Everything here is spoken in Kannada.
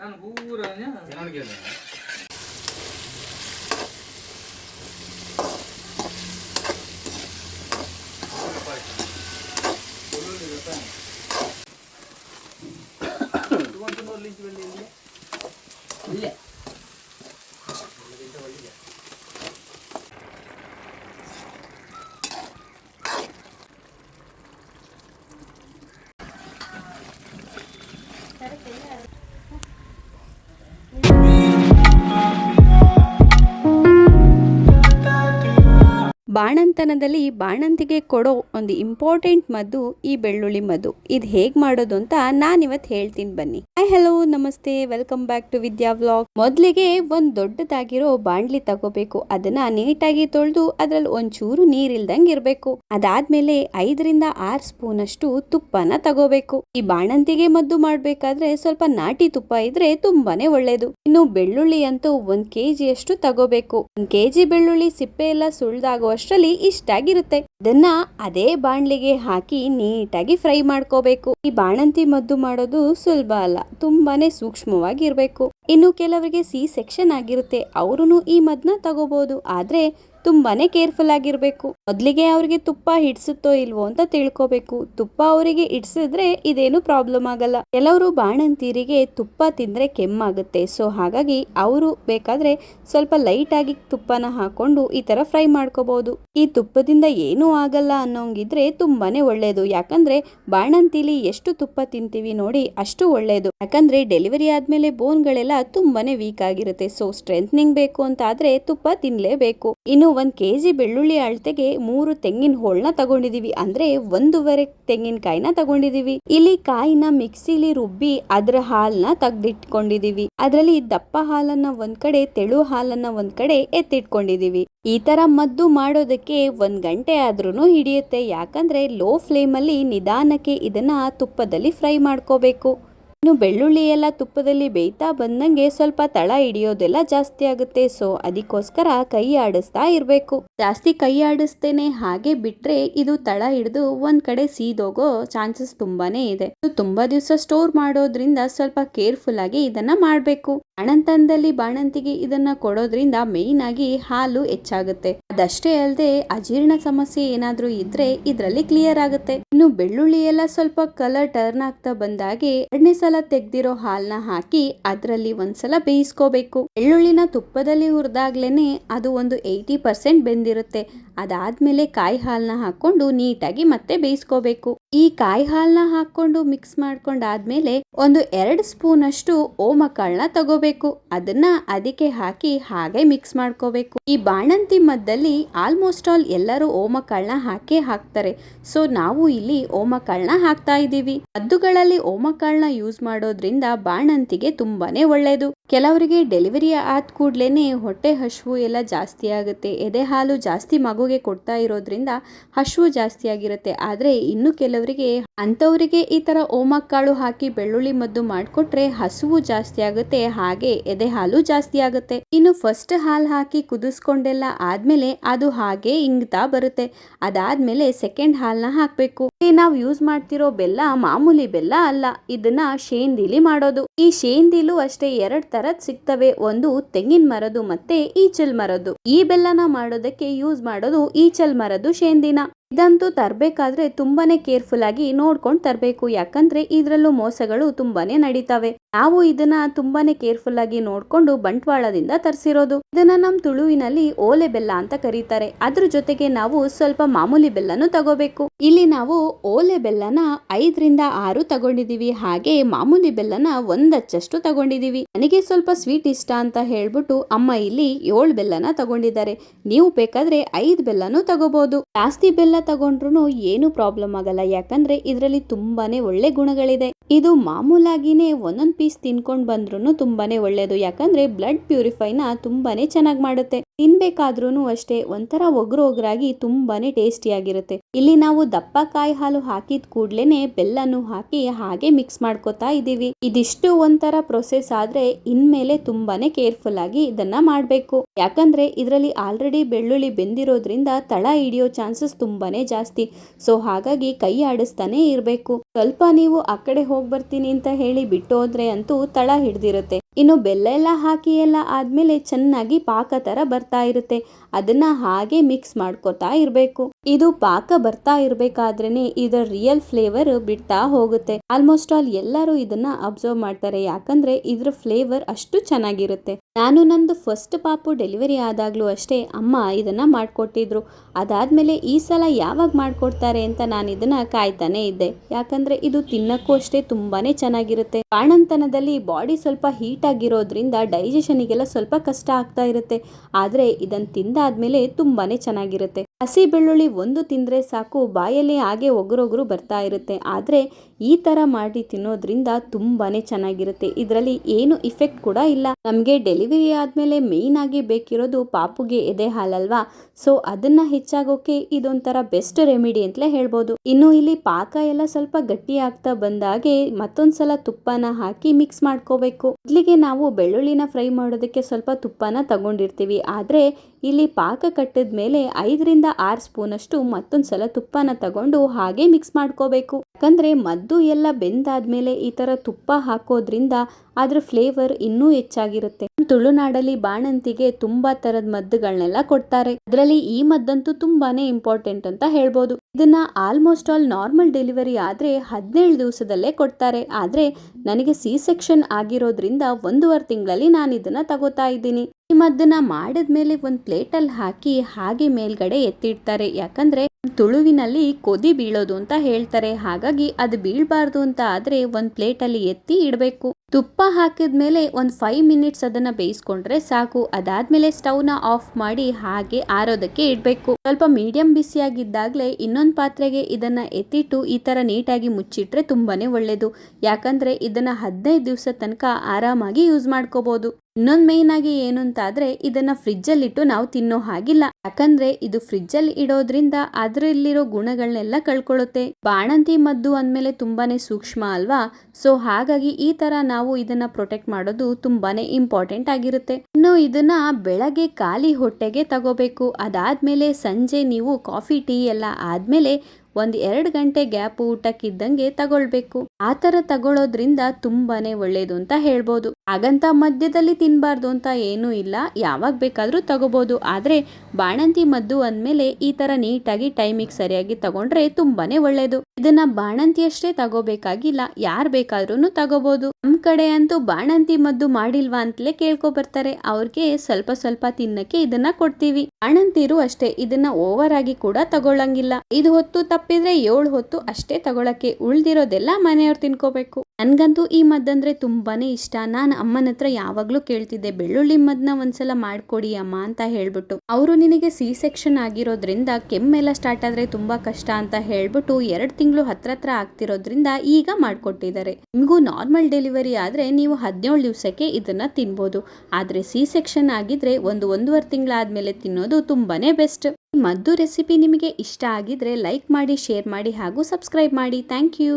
난 뭐라냐? 대단하게 ಬಾಣಂತನದಲ್ಲಿ ಬಾಣಂತಿಗೆ ಕೊಡೋ ಒಂದು ಇಂಪಾರ್ಟೆಂಟ್ ಮದ್ದು ಈ ಬೆಳ್ಳುಳ್ಳಿ ಮದ್ದು. ಇದು ಹೇಗ್ ಮಾಡೋದು ಅಂತ ನಾನಿವತ್ತು ಹೇಳ್ತೀನಿ ಬನ್ನಿ. ಹಾಯ್ ಹಲೋ ನಮಸ್ತೆ welcome back to Vidya vlog ಮೊದಲಿಗೆ ಒಂದು ದೊಡ್ಡದಾಗಿರೋ ಬಾಣ್ಲಿ ತಗೋಬೇಕು. ಅದನ್ನ ನೀಟಾಗಿ ತೊಳೆದು ಅದ್ರಲ್ಲಿ ಒಂಚೂರು ನೀರಿಲ್ದಂಗೆ ಇರ್ಬೇಕು. ಅದಾದ್ಮೇಲೆ ಐದರಿಂದ ಆರ್ ಸ್ಪೂನ್ ಅಷ್ಟು ತುಪ್ಪನ ತಗೋಬೇಕು. ಈ ಬಾಣಂತಿಗೆ ಮದ್ದು ಮಾಡ್ಬೇಕಾದ್ರೆ ಸ್ವಲ್ಪ ನಾಟಿ ತುಪ್ಪ ಇದ್ರೆ ತುಂಬಾನೇ ಒಳ್ಳೇದು. ಇನ್ನು ಬೆಳ್ಳುಳ್ಳಿ ಅಂತೂ ಒಂದ್ ಕೆಜಿ ಅಷ್ಟು ತಗೋಬೇಕು. ಒಂದ್ ಕೆಜಿ ಬೆಳ್ಳುಳ್ಳಿ ಸಿಪ್ಪೆ ಎಲ್ಲ ಸುಳ್ದಾಗುವಷ್ಟರಲ್ಲಿ ಇಷ್ಟಾಗಿರುತ್ತೆ. ಅದನ್ನ ಅದೇ ಬಾಣ್ಲಿಗೆ ಹಾಕಿ ನೀಟಾಗಿ ಫ್ರೈ ಮಾಡ್ಕೋಬೇಕು. ಈ ಬಾಣಂತಿ ಮದ್ದು ಮಾಡೋದು ಸುಲಭ ಅಲ್ಲ, ತುಂಬಾನೇ ಸೂಕ್ಷ್ಮವಾಗಿರ್ಬೇಕು. ಇನ್ನು ಕೆಲವರಿಗೆ ಸಿ ಸೆಕ್ಷನ್ ಆಗಿರುತ್ತೆ. ಅವರು ಈ ಮದ್ನ ತಗೋಬಹುದು ಆದ್ರೆ ತುಂಬಾನೇ ಕೇರ್ಫುಲ್ ಆಗಿರ್ಬೇಕು. ಮೊದಲಿಗೆ ಅವ್ರಿಗೆ ತುಪ್ಪ ಹಿಡ್ಸುತ್ತೋ ಇಲ್ವೋ ಅಂತ ತಿಳ್ಕೋಬೇಕು. ತುಪ್ಪ ಅವರಿಗೆ ಹಿಡಿಸಿದ್ರೆ ಇದೇನು ಪ್ರಾಬ್ಲಮ್ ಆಗಲ್ಲ. ಕೆಲವರು ಬಾಣಂತೀರಿಗೆ ತುಪ್ಪ ತಿಂದ್ರೆ ಕೆಮ್ಮಾಗುತ್ತೆ. ಸೊ ಹಾಗಾಗಿ ಅವರು ಬೇಕಾದ್ರೆ ಸ್ವಲ್ಪ ಲೈಟ್ ಆಗಿ ತುಪ್ಪನ ಹಾಕೊಂಡು ಈ ತರ ಫ್ರೈ ಮಾಡ್ಕೋಬಹುದು ಈ ತುಪ್ಪದಿಂದ ಏನೂ ಆಗಲ್ಲ ಅನ್ನೋಂಗಿದ್ರೆ ತುಂಬಾನೇ ಒಳ್ಳೇದು. ಯಾಕಂದ್ರೆ ಬಾಣಂತಿಲಿ ಎಷ್ಟು ತುಪ್ಪ ತಿಂತೀವಿ ನೋಡಿ ಅಷ್ಟು ಒಳ್ಳೇದು. ಯಾಕಂದ್ರೆ ಡೆಲಿವರಿ ಆದ್ಮೇಲೆ ಬೋನ್ಗಳೆಲ್ಲ ತುಂಬಾನೇ ವೀಕ್ ಆಗಿರುತ್ತೆ. ಸೊ ಸ್ಟ್ರೆಂತ್ನಿಂಗ್ ಬೇಕು ಅಂತ ಆದ್ರೆ ತುಪ್ಪ ತಿನ್ಲೇಬೇಕು. ಇನ್ನು ಒಂದ್ ಕೆಜಿ ಬೆಳ್ಳುಳ್ಳಿ ಅಳತೆಗೆ ಮೂರು ತೆಂಗಿನ ಹೋಳ್ನ ತಗೊಂಡಿದೀವಿ. ಅಂದ್ರೆ ಒಂದೂವರೆ ತೆಂಗಿನಕಾಯಿನ ತಗೊಂಡಿದೀವಿ. ಇಲ್ಲಿ ಕಾಯಿನ ಮಿಕ್ಸಿಲಿ ರುಬ್ಬಿ ಅದ್ರ ಹಾಲನ್ನ ತೆಗ್ದಿಟ್ಕೊಂಡಿದೀವಿ. ಅದ್ರಲ್ಲಿ ದಪ್ಪ ಹಾಲನ್ನ ಒಂದ್ ಕಡೆ, ತೆಳು ಹಾಲನ್ನ ಒಂದ್ ಕಡೆ ಎತ್ತಿಟ್ಕೊಂಡಿದೀವಿ. ಈ ತರ ಮದ್ದು ಮಾಡೋದಕ್ಕೆ ಒಂದ್ ಗಂಟೆ ಆದ್ರೂ ಹಿಡಿಯುತ್ತೆ. ಯಾಕಂದ್ರೆ ಲೋ ಫ್ಲೇಮ್ ಅಲ್ಲಿ ನಿಧಾನಕ್ಕೆ ಇದನ್ನ ತುಪ್ಪದಲ್ಲಿ ಫ್ರೈ ಮಾಡ್ಕೋಬೇಕು. ಇನ್ನು ಬೆಳ್ಳುಳ್ಳಿ ಎಲ್ಲ ತುಪ್ಪದಲ್ಲಿ ಬೇಯ್ತಾ ಬಂದಂಗೆ ಸ್ವಲ್ಪ ತಳ ಹಿಡಿಯೋದೆಲ್ಲ ಜಾಸ್ತಿ ಆಗುತ್ತೆ. ಸೊ, ಅದಕ್ಕೋಸ್ಕರ ಕೈ ಆಡಿಸ್ತಾ ಇರಬೇಕು. ಜಾಸ್ತಿ ಕೈ ಆಡಿಸ್ತೇನೆ ಹಾಗೆ ಬಿಟ್ರೆ ಇದು ತಳ ಹಿಡಿದು ಒಂದ್ ಕಡೆ ಸೀದೋಗೋ ಚಾನ್ಸಸ್ ತುಂಬಾನೇ ಇದೆ. ತುಂಬಾ ದಿವಸ ಸ್ಟೋರ್ ಮಾಡೋದ್ರಿಂದ ಸ್ವಲ್ಪ ಕೇರ್ಫುಲ್ ಆಗಿ ಇದನ್ನ ಮಾಡಬೇಕು. ಬಾಣಂತನದಲ್ಲಿ ಬಾಣಂತಿಗೆ ಇದನ್ನ ಕೊಡೋದ್ರಿಂದ ಮೇಯ್ನ್ ಆಗಿ ಹಾಲು ಹೆಚ್ಚಾಗುತ್ತೆ. ಅದಷ್ಟೇ ಅಲ್ಲದೆ ಅಜೀರ್ಣ ಸಮಸ್ಯೆ ಏನಾದ್ರೂ ಇದ್ರೆ ಇದ್ರಲ್ಲಿ ಕ್ಲಿಯರ್ ಆಗುತ್ತೆ. ಇನ್ನು ಬೆಳ್ಳುಳ್ಳಿ ಎಲ್ಲ ಸ್ವಲ್ಪ ಕಲರ್ ಟರ್ನ್ ಆಗ್ತಾ ಬಂದಾಗೆ ಎರಡನೇ ಸಲ ತೆಗ್ದಿರೋ ಹಾಲ್ನ ಹಾಕಿ ಅದ್ರಲ್ಲಿ ಒಂದ್ಸಲ ಬೇಯಿಸ್ಕೋಬೇಕು. ಬೆಳ್ಳುಳ್ಳಿನ ತುಪ್ಪದಲ್ಲಿ ಹುರಿದಾಗ್ಲೇನೆ ಅದು ಒಂದು ಏಯ್ಟಿ ಪರ್ಸೆಂಟ್ ಬೆಂದಿರುತ್ತೆ. ಅದಾದ್ಮೇಲೆ ಕಾಯಿ ಹಾಲ್ನ ಹಾಕೊಂಡು ನೀಟಾಗಿ ಮತ್ತೆ ಬೇಯಿಸ್ಕೋಬೇಕು. ಈ ಕಾಯಿ ಹಾಲನ್ನ ಹಾಕೊಂಡು ಮಿಕ್ಸ್ ಮಾಡ್ಕೊಂಡಾದ್ಮೇಲೆ ಒಂದು ಎರಡು ಸ್ಪೂನ್ ಅಷ್ಟು ಓಮ ಕಾಳನ್ನ ತಗೋಬೇಕು. ಅದನ್ನ ಅದಕ್ಕೆ ಹಾಕಿ ಹಾಗೆ ಮಿಕ್ಸ್ ಮಾಡ್ಕೋಬೇಕು. ಈ ಬಾಣಂತಿ ಮದ್ದಲ್ಲಿ ಆಲ್ಮೋಸ್ಟ್ ಆಲ್ ಎಲ್ಲರೂ ಓಮ ಕಾಳನ್ನ ಹಾಕೇ ಹಾಕ್ತಾರೆ. ಸೊ, ನಾವು ಇಲ್ಲಿ ಓಮ ಕಾಳನ್ನ ಹಾಕ್ತಾ ಇದ್ದೀವಿ. ಮದ್ದುಗಳಲ್ಲಿ ಓಮ ಕಾಳನ್ನ ಯೂಸ್ ಮಾಡೋದ್ರಿಂದ ಬಾಣಂತಿಗೆ ತುಂಬಾನೇ ಒಳ್ಳೇದು. ಕೆಲವರಿಗೆ ಡೆಲಿವರಿ ಆದ ಕೂಡ್ಲೇನೆ ಹೊಟ್ಟೆ ಹಶುವು ಎಲ್ಲ ಜಾಸ್ತಿ ಆಗುತ್ತೆ. ಎದೆ ಹಾಲು ಜಾಸ್ತಿ ಮಗುಗೆ ಕೊಡ್ತಾ ಇರೋದ್ರಿಂದ ಹಶುವು ಜಾಸ್ತಿ ಆಗಿರುತ್ತೆ. ಆದ್ರೆ ಇನ್ನು ಕೆಲವರಿಗೆ ಅಂತವರಿಗೆ ಈ ತರ ಓಮಕ್ಕಾಳು ಹಾಕಿ ಬೆಳ್ಳುಳ್ಳಿ ಮದ್ದು ಮಾಡಿಕೊಟ್ರೆ ಹಸುವು ಜಾಸ್ತಿ ಆಗುತ್ತೆ, ಹಾಗೆ ಎದೆ ಹಾಲು ಜಾಸ್ತಿ ಆಗುತ್ತೆ. ಇನ್ನು ಫಸ್ಟ್ ಹಾಲು ಹಾಕಿ ಕುದಿಸ್ಕೊಂಡೆಲ್ಲ ಆದ್ಮೇಲೆ ಅದು ಹಾಗೆ ಇಂಗ್ತಾ ಬರುತ್ತೆ. ಅದಾದ್ಮೇಲೆ ಸೆಕೆಂಡ್ ಹಾಲ್ನ ಹಾಕ್ಬೇಕು. ನಾವು ಯೂಸ್ ಮಾಡ್ತಿರೋ ಬೆಲ್ಲ ಮಾಮೂಲಿ ಬೆಲ್ಲ ಅಲ್ಲ, ಇದನ್ನ ಶೇಂದಿಲಿ ಮಾಡೋದು. ಈ ಶೇಂದಿಲು ಅಷ್ಟೇ ಎರಡ್ ತರದ್ ಸಿಗ್ತವೆ, ಒಂದು ತೆಂಗಿನ ಮರದು ಮತ್ತೆ ಈಚಲ್ ಮರದು. ಈ ಬೆಲ್ಲನ ಮಾಡೋದಕ್ಕೆ ಯೂಸ್ ಮಾಡೋದು ಈಚಲ್ ಮರದು ಶೇಂದಿನ. ಇದಂತೂ ತರಬೇಕಾದ್ರೆ ತುಂಬಾನೇ ಕೇರ್ಫುಲ್ ಆಗಿ ನೋಡ್ಕೊಂಡು ತರಬೇಕು, ಯಾಕಂದ್ರೆ ಇದ್ರಲ್ಲೂ ಮೋಸಗಳು ತುಂಬಾನೇ ನಡೀತವೆ. ನಾವು ಇದನ್ನ ತುಂಬಾನೇ ಕೇರ್ಫುಲ್ ಆಗಿ ನೋಡ್ಕೊಂಡು ಬಂಟ್ವಾಳದಿಂದ ತರಿಸಿರೋದು. ಇದನ್ನ ನಮ್ಮ ತುಳುವಿನಲ್ಲಿ ಓಲೆ ಬೆಲ್ಲ ಅಂತ ಕರೀತಾರೆ. ಅದ್ರ ಜೊತೆಗೆ ನಾವು ಸ್ವಲ್ಪ ಮಾಮೂಲಿ ಬೆಲ್ಲನು ತಗೋಬೇಕು. ಇಲ್ಲಿ ನಾವು ಓಲೆ ಬೆಲ್ಲನ ಐದರಿಂದ ಆರು ತಗೊಂಡಿದೀವಿ. ಹಾಗೆ ಮಾಮೂಲಿ ಬೆಲ್ಲನ ಒಂದಚ್ಚಷ್ಟು ತಗೊಂಡಿದೀವಿ. ನನಗೆ ಸ್ವಲ್ಪ ಸ್ವೀಟ್ ಇಷ್ಟ ಅಂತ ಹೇಳ್ಬಿಟ್ಟು ಅಮ್ಮ ಇಲ್ಲಿ ಏಳು ಬೆಲ್ಲನ ತಗೊಂಡಿದ್ದಾರೆ. ನೀವು ಬೇಕಾದ್ರೆ ಐದು ಬೆಲ್ಲನೂ ತಗೋಬಹುದು ಜಾಸ್ತಿ ಬೆಲ್ಲ ತಗೊಂಡ್ರು ಏನು ಪ್ರಾಬ್ಲಮ್ ಆಗಲ್ಲ. ಯಾಕಂದ್ರೆ ಇದರಲ್ಲಿ ತುಂಬಾನೇ ಒಳ್ಳೆ ಗುಣಗಳಿದೆ. ಇದು ಮಾಮೂಲಾಗಿನೇ ಒಂದೊಂದ್ ಪೀಸ್ ತಿನ್ಕೊಂಡ್ ಬಂದ್ರು ತುಂಬಾನೇ ಒಳ್ಳೇದು. ಯಾಕಂದ್ರೆ ಬ್ಲಡ್ ಪ್ಯೂರಿಫೈನ ತುಂಬಾನೇ ಚೆನ್ನಾಗಿ ಮಾಡುತ್ತೆ. ತಿನ್ಬೇಕಾದ್ರೂ ಅಷ್ಟೇ ಒಂಥರ ಒಗ್ರು ಒಗ್ರಾಗಿ ತುಂಬಾನೇ ಟೇಸ್ಟಿಯಾಗಿರುತ್ತೆ. ಇಲ್ಲಿ ನಾವು ದಪ್ಪ ಕಾಯಿ ಹಾಲು ಹಾಕಿದ ಕೂಡ್ಲೇನೆ ಬೆಲ್ಲನು ಹಾಕಿ ಹಾಗೆ ಮಿಕ್ಸ್ ಮಾಡ್ಕೋತಾ ಇದೀವಿ ಇದಿಷ್ಟು ಒಂಥರ ಪ್ರೊಸೆಸ್ ಆದ್ರೆ ಇನ್ಮೇಲೆ ತುಂಬಾನೇ ಕೇರ್ಫುಲ್ ಆಗಿ ಇದನ್ನ ಮಾಡ್ಬೇಕು. ಯಾಕಂದ್ರೆ ಇದರಲ್ಲಿ ಆಲ್ರೆಡಿ ಬೆಳ್ಳುಳ್ಳಿ ಬೆಂದಿರೋದ್ರಿಂದ ತಳ ಹಿಡಿಯೋ ಚಾನ್ಸಸ್ ತುಂಬಾನೇ ಜಾಸ್ತಿ. ಸೊ ಹಾಗಾಗಿ ಕೈ ಆಡಿಸ್ತಾನೆ ಇರಬೇಕು. ಸ್ವಲ್ಪ ನೀವು ಆ ಕಡೆ ಹೋಗಿ ಬರ್ತೀನಿ ಅಂತ ಹೇಳಿ ಬಿಟ್ಟು ಹೋದ್ರೆ ಅಂತೂ ತಳ ಹಿಡ್ದಿರುತ್ತೆ. ಇನ್ನು ಬೆಲ್ಲ ಎಲ್ಲ ಹಾಕಿ ಎಲ್ಲ ಆದ್ಮೇಲೆ ಚೆನ್ನಾಗಿ ಪಾಕ ತರ ಬರ್ತಾ ಇರುತ್ತೆ. ಅದನ್ನ ಹಾಗೆ ಮಿಕ್ಸ್ ಮಾಡ್ಕೋತಾ ಇರಬೇಕು. ಇದು ಪಾಕ ಬರ್ತಾ ಇರ್ಬೇಕಾದ್ರೇನೆ ಇದರ ರಿಯಲ್ ಫ್ಲೇವರ್ ಬಿಡ್ತಾ ಹೋಗುತ್ತೆ. ಆಲ್ಮೋಸ್ಟ್ ಆಲ್ ಎಲ್ಲರೂ ಇದನ್ನ ಅಬ್ಸರ್ವ್ ಮಾಡ್ತಾರೆ. ಯಾಕಂದ್ರೆ ಇದ್ರ ಫ್ಲೇವರ್ ಅಷ್ಟು ಚೆನ್ನಾಗಿರುತ್ತೆ. ನಾನು ನಂದು ಫಸ್ಟ್ ಪಾಪು ಡೆಲಿವರಿ ಆದಾಗ್ಲೂ ಅಷ್ಟೇ ಅಮ್ಮ ಇದನ್ನ ಮಾಡ್ಕೊಟ್ಟಿದ್ರು. ಅದಾದ್ಮೇಲೆ ಈ ಸಲ ಯಾವಾಗ ಮಾಡ್ಕೊಡ್ತಾರೆ ಅಂತ ನಾನು ಇದನ್ನ ಕಾಯ್ತಾನೆ ಇದ್ದೆ. ಯಾಕಂದ್ರೆ ಇದು ತಿನ್ನಕ್ಕೂ ಅಷ್ಟೇ ತುಂಬಾನೇ ಚೆನ್ನಾಗಿರುತ್ತೆ. ಬಾಣಂತನದಲ್ಲಿ ಬಾಡಿ ಸ್ವಲ್ಪ ಹೀಟ್ ಆಗಿರೋದ್ರಿಂದ ಡೈಜೆಷನಿಗೆಲ್ಲ ಸ್ವಲ್ಪ ಕಷ್ಟ ಆಗ್ತಾ ಇರುತ್ತೆ. ಆದ್ರೆ ಇದನ್ನು ತಿಂದಾದ್ಮೇಲೆ ತುಂಬಾನೇ ಚೆನ್ನಾಗಿರುತ್ತೆ. ಹಸಿ ಬೆಳ್ಳುಳ್ಳಿ ಒಂದು ತಿಂದರೆ ಸಾಕು, ಬಾಯಲ್ಲಿ ಹಾಗೆ ಒಗರೊಗರು ಬರ್ತಾ ಇರುತ್ತೆ. ಆದರೆ ಈ ಥರ ಮಾಡಿ ತಿನ್ನೋದ್ರಿಂದ ತುಂಬಾ ಚೆನ್ನಾಗಿರುತ್ತೆ. ಇದರಲ್ಲಿ ಏನು ಇಫೆಕ್ಟ್ ಕೂಡ ಇಲ್ಲ. ನಮಗೆ ಡೆಲಿವರಿ ಆದಮೇಲೆ ಆಗಿ ಬೇಕಿರೋದು ಪಾಪುಗೆ ಎದೆ ಹಾಲಲ್ವಾ? ಸೊ ಅದನ್ನು ಹೆಚ್ಚಾಗೋಕೆ ಇದೊಂಥರ ಬೆಸ್ಟ್ ರೆಮಿಡಿ ಅಂತಲೇ ಹೇಳ್ಬೋದು. ಇನ್ನು ಇಲ್ಲಿ ಪಾಕ ಎಲ್ಲ ಸ್ವಲ್ಪ ಗಟ್ಟಿ ಆಗ್ತಾ ಬಂದಾಗೆ ಮತ್ತೊಂದ್ಸಲ ತುಪ್ಪನ ಹಾಕಿ ಮಿಕ್ಸ್ ಮಾಡ್ಕೋಬೇಕು. ಮೊದಲಿಗೆ ನಾವು ಬೆಳ್ಳುಳ್ಳಿನ ಫ್ರೈ ಮಾಡೋದಕ್ಕೆ ಸ್ವಲ್ಪ ತುಪ್ಪನ ತಗೊಂಡಿರ್ತೀವಿ. ಆದ್ರೆ ಇಲ್ಲಿ ಪಾಕ ಕಟ್ಟಿದ ಮೇಲೆ ಐದರಿಂದ ಆರು ಸ್ಪೂನ್ ಅಷ್ಟು ಮತ್ತೊಂದ್ಸಲ ತುಪ್ಪನ ತಗೊಂಡು ಹಾಗೆ ಮಿಕ್ಸ್ ಮಾಡ್ಕೋಬೇಕು. ಯಾಕಂದ್ರೆ ಮದ್ದು ಎಲ್ಲ ಬೆಂದಾದ್ಮೇಲೆ ಈ ತರ ತುಪ್ಪ ಹಾಕೋದ್ರಿಂದ ಅದ್ರ ಫ್ಲೇವರ್ ಇನ್ನೂ ಹೆಚ್ಚಾಗಿರುತ್ತೆ. ತುಳುನಾಡಲ್ಲಿ ಬಾಣಂತಿಗೆ ತುಂಬಾ ತರದ ಮದ್ದುಗಳನ್ನೆಲ್ಲ ಕೊಡ್ತಾರೆ. ಅದರಲ್ಲಿ ಈ ಮದ್ದಂತೂ ತುಂಬಾನೇ ಇಂಪಾರ್ಟೆಂಟ್ ಅಂತ ಹೇಳ್ಬೋದು. ಇದನ್ನ ಆಲ್ಮೋಸ್ಟ್ ಆಲ್ ನಾರ್ಮಲ್ ಡೆಲಿವರಿ ಆದ್ರೆ ಹದಿನೇಳು ದಿವಸದಲ್ಲೇ ಕೊಡ್ತಾರೆ. ಆದ್ರೆ ನನಗೆ ಸಿ ಸೆಕ್ಷನ್ ಆಗಿರೋದ್ರಿಂದ ಒಂದೂವರೆ ತಿಂಗಳಲ್ಲಿ ನಾನು ಇದನ್ನ ತಗೋತಾ ಇದ್ದೀನಿ. ಈ ಮದ್ದನ್ನ ಮಾಡಿದ್ಮೇಲೆ ಒಂದು ಪ್ಲೇಟ್ ಅಲ್ಲಿ ಹಾಕಿ ಹಾಗೆ ಮೇಲ್ಗಡೆ ಎತ್ತಿಡ್ತಾರೆ. ಯಾಕಂದ್ರೆ ತುಳುವಿನಲ್ಲಿ ಕೊದಿ ಬೀಳೋದು ಅಂತ ಹೇಳ್ತಾರೆ. ಹಾಗಾಗಿ ಅದು ಬೀಳಬಾರ್ದು ಅಂತ ಆದರೆ ಒಂದು ಪ್ಲೇಟಲ್ಲಿ ಎತ್ತಿ ಇಡಬೇಕು. ತುಪ್ಪ ಹಾಕಿದ ಮೇಲೆ ಒಂದು ಫೈವ್ ಮಿನಿಟ್ಸ್ ಅದನ್ನ ಬೇಯಿಸ್ಕೊಂಡ್ರೆ ಸಾಕು. ಅದಾದ್ಮೇಲೆ ಸ್ಟವ್ನ ಆಫ್ ಮಾಡಿ ಹಾಗೆ ಆರೋದಕ್ಕೆ ಇಡಬೇಕು. ಸ್ವಲ್ಪ ಮೀಡಿಯಂ ಬಿಸಿಯಾಗಿದ್ದಾಗಲೇ ಇನ್ನೊಂದು ಪಾತ್ರೆಗೆ ಇದನ್ನ ಎತ್ತಿಟ್ಟು ಈ ತರ ನೀಟಾಗಿ ಮುಚ್ಚಿಟ್ರೆ ತುಂಬಾನೇ ಒಳ್ಳೇದು. ಯಾಕಂದ್ರೆ ಇದನ್ನ ಹದಿನೈದು ದಿವಸ ತನಕ ಆರಾಮಾಗಿ ಯೂಸ್ ಮಾಡ್ಕೋಬಹುದು ಇನ್ನೊಂದು ಮೇಯ್ನ್ ಆಗಿ ಏನು ಅಂತ ಆದ್ರೆ ಇದನ್ನ ಫ್ರಿಜ್ ಅಲ್ಲಿ ಇಟ್ಟು ನಾವು ತಿನ್ನೋ ಹಾಗಿಲ್ಲ. ಯಾಕಂದ್ರೆ ಇದು ಫ್ರಿಜ್ ಅಲ್ಲಿ ಇಡೋದ್ರಿಂದ ಅದರಲ್ಲಿರೋ ಗುಣಗಳನ್ನೆಲ್ಲ ಕಳ್ಕೊಳ್ಳುತ್ತೆ ಬಾಣಂತಿ ಮದ್ದು ಅಂದ್ಮೇಲೆ ತುಂಬಾನೇ ಸೂಕ್ಷ್ಮ ಅಲ್ವಾ? ಸೊ ಹಾಗಾಗಿ ಈ ಥರ ನಾವು ಇದನ್ನ ಪ್ರೊಟೆಕ್ಟ್ ಮಾಡೋದು ತುಂಬಾನೇ ಇಂಪಾರ್ಟೆಂಟ್ ಆಗಿರುತ್ತೆ. ಇನ್ನು ಇದನ್ನ ಬೆಳಗ್ಗೆ ಖಾಲಿ ಹೊಟ್ಟೆಗೆ ತಗೋಬೇಕು. ಅದಾದ್ಮೇಲೆ ಸಂಜೆ ನೀವು ಕಾಫಿ ಟೀ ಎಲ್ಲ ಆದ್ಮೇಲೆ ಒಂದ್ ಎರಡು ಗಂಟೆ ಗ್ಯಾಪ್ ಊಟಕ್ಕಿದ್ದಂಗೆ ತಗೊಳ್ಬೇಕು. ಆ ತರ ತಗೊಳ್ಳೋದ್ರಿಂದ ತುಂಬಾನೇ ಒಳ್ಳೇದು ಅಂತ ಹೇಳ್ಬೋದು. ಹಾಗಂತ ಮಧ್ಯದಲ್ಲಿ ತಿನ್ಬಾರ್ದು ಅಂತ ಏನೂ ಇಲ್ಲ. ಯಾವಾಗ ಬೇಕಾದರೂ ತಗೋಬೋದು. ಆದರೆ ಬಾಣಂತಿ ಮದ್ದು ಅಂದಮೇಲೆ ಈ ತರ ನೀಟಾಗಿ ಟೈಮಿಗೆ ಸರಿಯಾಗಿ ತಗೊಂಡ್ರೆ ತುಂಬಾನೇ ಒಳ್ಳೇದು. ಇದನ್ನ ಬಾಣಂತಿಯಷ್ಟೇ ತಗೋಬೇಕಾಗಿಲ್ಲ. ಯಾರ್ ಬೇಕಾದ್ರೂ ತಗೋಬೋದು. ನಮ್ಮ ಕಡೆ ಅಂತೂ ಬಾಣಂತಿ ಮದ್ದು ಮಾಡಿಲ್ವಾ ಅಂತಲೇ ಕೇಳ್ಕೊ ಬರ್ತಾರೆ ಅವ್ರಿಗೆ ಸ್ವಲ್ಪ ಸ್ವಲ್ಪ ತಿನ್ನಕ್ಕೆ ಇದನ್ನ ಕೊಡ್ತೀವಿ. ಬಾಣಂತಿರು ಅಷ್ಟೇ. ಇದನ್ನ ಓವರ್ ಆಗಿ ಕೂಡ ತಗೊಳ್ಳಂಗಿಲ್ಲ ಇದು ಹೊತ್ತು ತಪ್ಪಿದ್ರೆ ಏಳು ಹೊತ್ತು ಅಷ್ಟೇ ತಗೊಳಕ್ಕೆ. ಉಳ್ದಿರೋದೆಲ್ಲ ಮನೆಯವ್ರು ತಿನ್ಕೋಬೇಕು. ನನ್ಗಂತೂ ಈ ಮದ್ದಂದ್ರೆ ತುಂಬಾನೇ ಇಷ್ಟ. ನಾನು ಅಮ್ಮನ ಹತ್ರ ಯಾವಾಗ್ಲೂ ಕೇಳ್ತಿದ್ದೆ, ಬೆಳ್ಳುಳ್ಳಿ ಮದ್ನ ಒಂದ್ಸಲ ಮಾಡ್ಕೊಡಿ ಅಮ್ಮ ಅಂತ ಹೇಳ್ಬಿಟ್ಟು. ಅವರು ನಿನಗೆ ಸಿ ಸೆಕ್ಷನ್ ಆಗಿರೋದ್ರಿಂದ ಕೆಮ್ಮೆಲ್ಲ ಸ್ಟಾರ್ಟ್ ಆದ್ರೆ ತುಂಬಾ ಕಷ್ಟ ಅಂತ ಹೇಳ್ಬಿಟ್ಟು ಎರಡು ತಿಂಗಳು ಹತ್ರ ಹತ್ರ ಆಗ್ತಿರೋದ್ರಿಂದ ಈಗ ಮಾಡ್ಕೊಟ್ಟಿದ್ದಾರೆ. ನಿಮಗೂ ನಾರ್ಮಲ್ ಡೆಲಿವರಿ ಆದ್ರೆ ನೀವು ಹದಿನೇಳು ದಿವಸಕ್ಕೆ ಇದನ್ನ ತಿನ್ಬೋದು. ಆದ್ರೆ ಸಿ ಸೆಕ್ಷನ್ ಆಗಿದ್ರೆ ಒಂದು ಒಂದೂವರೆ ತಿಂಗಳಾದ್ಮೇಲೆ ತಿನ್ನೋದು ತುಂಬಾನೇ ಬೆಸ್ಟ್ ಮದ್ದು ರೆಸಿಪಿ ನಿಮಗೆ ಇಷ್ಟ ಆಗಿದ್ರೆ ಲೈಕ್ ಮಾಡಿ ಶೇರ್ ಮಾಡಿ ಹಾಗೂ ಸಬ್ಸ್ಕ್ರೈಬ್ ಮಾಡಿ. Thank you